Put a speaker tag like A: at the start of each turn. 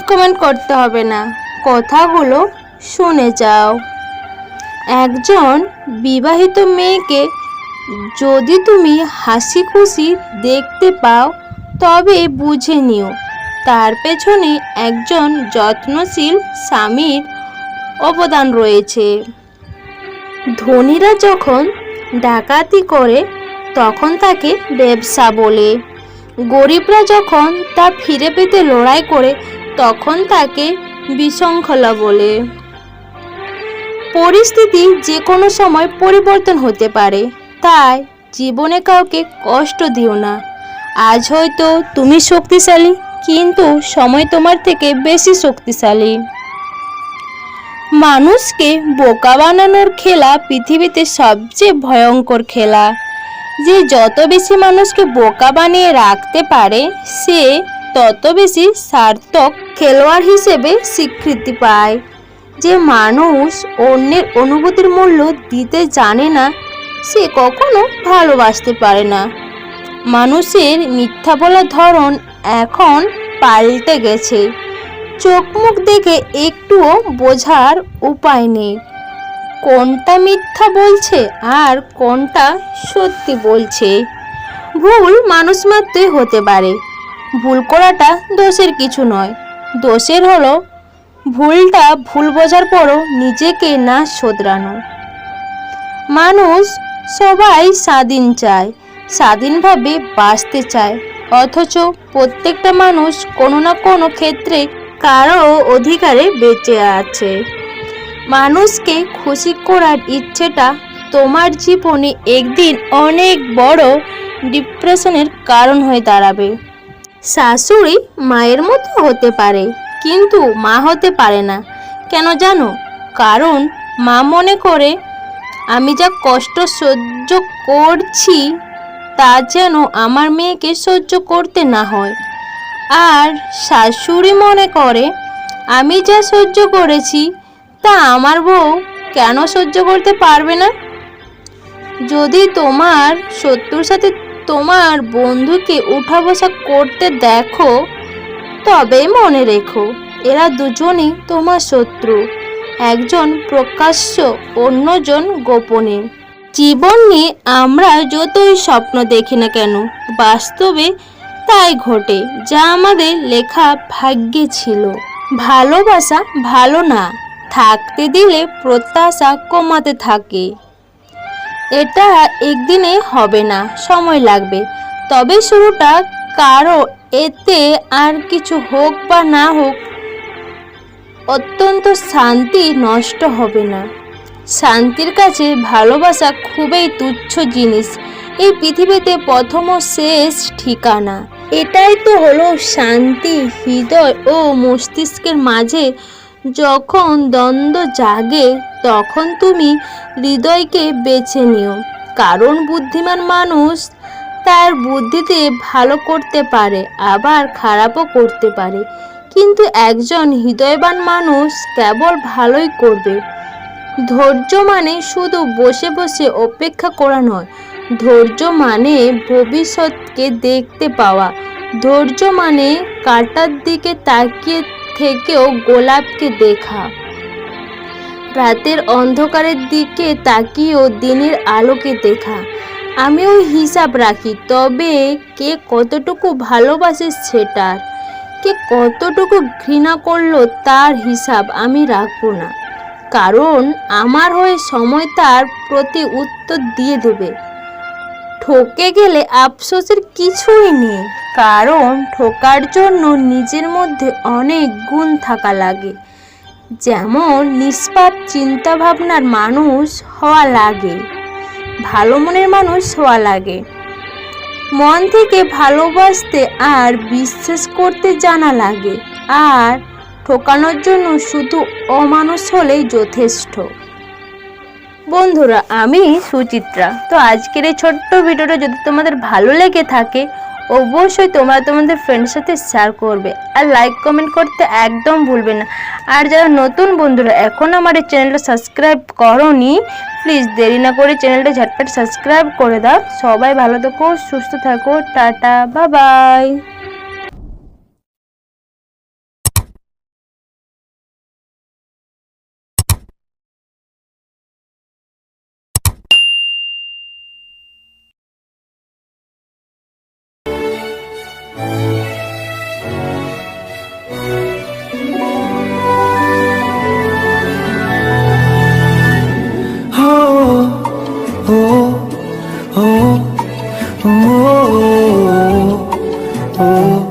A: Comment করতে হবে না। কথাগুলো শুনে যাও। একজন বিবাহিত মেয়েকে যদি তুমি হাসি খুশি দেখতে পাও, তবে বুঝে নিও, তার পেছনে একজন যত্নশীল স্বামীর অবদান রয়েছে। ধনীরা যখন ডাকাতি করে, তখন তাকে ব্যবসা বলে। গরিবরা যখন তা ফিরে পেতে লড়াই করে তখন তাকে বিশৃঙ্খলা বলে। পরিস্থিতি যে কোনো সময় পরিবর্তন হতে পারে, তাই জীবনে কাউকে কষ্ট দিও না। আজ হয়তো তুমি শক্তিশালী, কিন্তু সময় তোমার থেকে বেশি শক্তিশালী। মানুষকে বোকা বানানোর খেলা পৃথিবীতে সবচেয়ে ভয়ঙ্কর খেলা। যে যত বেশি মানুষকে বোকা বানিয়ে রাখতে পারে, সে তত বেশি সার্থক খেলোয়াড় হিসেবে স্বীকৃতি পায়। যে মানুষ অন্যের অনুভূতির মূল্য দিতে জানে না, সে কখনো ভালোবাসতে পারে না। মানুষের মিথ্যা বলার ধরন এখন পাল্টে গেছে। চোখ মুখ দেখে একটুও বোঝার উপায় নেই। কোনটা মিথ্যা বলছে আর কোনটা সত্যি বলছে? ভুল মানুষ মাত্রই হতে পারে। ভুল করাটা দোষের কিছু নয়। দোষের হলো, ভুলটা ভুল বোঝার পরও নিজেকে না শোধরানো। মানুষ সবাই স্বাধীন চায়, স্বাধীনভাবে বাঁচতে চায়, অথচ প্রত্যেকটা মানুষ কোনো না কোনো ক্ষেত্রে কারও অধিকারে বেঁচে আছে। মানুষকে খুশি করার ইচ্ছেটা তোমার জীবনে একদিন অনেক বড় ডিপ্রেশনের কারণ হয়ে দাঁড়াবে। শাশুড়ি মায়ের মতো হতে পারে, কিন্তু মা হতে পারে না। কেন জানো? কারণ মা মনে করে, আমি যা কষ্ট সহ্য করছি, তা যেন আমার মেয়েকে সহ্য করতে না হয়। আর শাশুড়ি মনে করে, আমি যা সহ্য করেছি, তা আমার বউ কেন সহ্য করতে পারবে না? যদি তোমার শত্রুর সাথে তোমার বন্ধুকে উঠা বসা করতে দেখো তবে মনে রেখো, এরা দুজনই তোমার শত্রু। একজন প্রকাশ্য, অন্যজন গোপনে। জীবন নিয়ে আমরা যতই স্বপ্ন দেখি না কেন, বাস্তবে তাই ঘটে, যা আমাদের লেখা ভাগ্যে ছিল। ভালোবাসা ভালো না, থাকতে দিলে প্রত্যাশা কমাতে থাকে। এটা একদিনে হবে না, সময় লাগবে। তবে শুরুটা কারও এতে আর কিছু হোক বা না হোক, অত্যন্ত শান্তি নষ্ট হবে না। শান্তির কাছে ভালোবাসা খুবই তুচ্ছ জিনিস। এই পৃথিবীতে প্রথম ও শেষ ঠিকানা। এটাই তো হলো শান্তি, হৃদয় ও মস্তিষ্কের মাঝে যখন দ্বন্দ্ব জাগে, তখন তুমি হৃদয়কে বেছে নিও। কারণ বুদ্ধিমান মানুষ তার বুদ্ধিতে ভালো করতে পারে, আবার খারাপও করতে পারে। কিন্তু একজন হৃদয়বান মানুষ কেবল ভালোই করবে। ধৈর্য মানে শুধু বসে বসে অপেক্ষা করা নয়, ধৈর্য মানে ভবিষ্যৎকে দেখতে পাওয়া। ধৈর্য মানে কাটার দিকে তাকিয়ে থেকেও গোলাপকে দেখা। রাতের অন্ধকারের দিকে তাকিয়েও দিনের আলোকে দেখা। আমিও হিসাব রাখি, তবে কে কতটুকু ভালোবাসে সেটার কে কতটুকু ঘৃণা করল তার হিসাব আমি রাখব না। কারণ আমার হয়ে সময় তার প্রতি উত্তর দিয়ে দেবে। ঠকে গেলে আফসোসের কিছুই নেই। কারণ ঠকার জন্য নিজের মধ্যে অনেক গুণ থাকা লাগে। যেমন নিষ্পাপ চিন্তাভাবনার মানুষ হওয়া লাগে, ভালো মনের মানুষ হওয়া লাগে। মন থেকে ভালোবাসতে আর বিশ্বাস করতে জানা লাগে, আর ঠোকানোর জন্য শুধু অমানুষ হলেই যথেষ্ট। বন্ধুরা, আমি সুচিত্রা। তো আজকের এই ছোট্ট ভিডিওটা যদি তোমাদের ভালো লেগে থাকে অবশ্যই তোমরা তোমাদের ফ্রেন্ডের সাথে শেয়ার করবে আর লাইক কমেন্ট করতে একদম ভুলবে না। আর যারা নতুন বন্ধুরা, এখন আমার এই চ্যানেলটা সাবস্ক্রাইব করনি প্লিজ দেরি না করে চ্যানেলটা ঝটপট সাবস্ক্রাইব করে দাও। সবাই ভালো থাকো, সুস্থ থাকো, টাটা বা বাই Oh.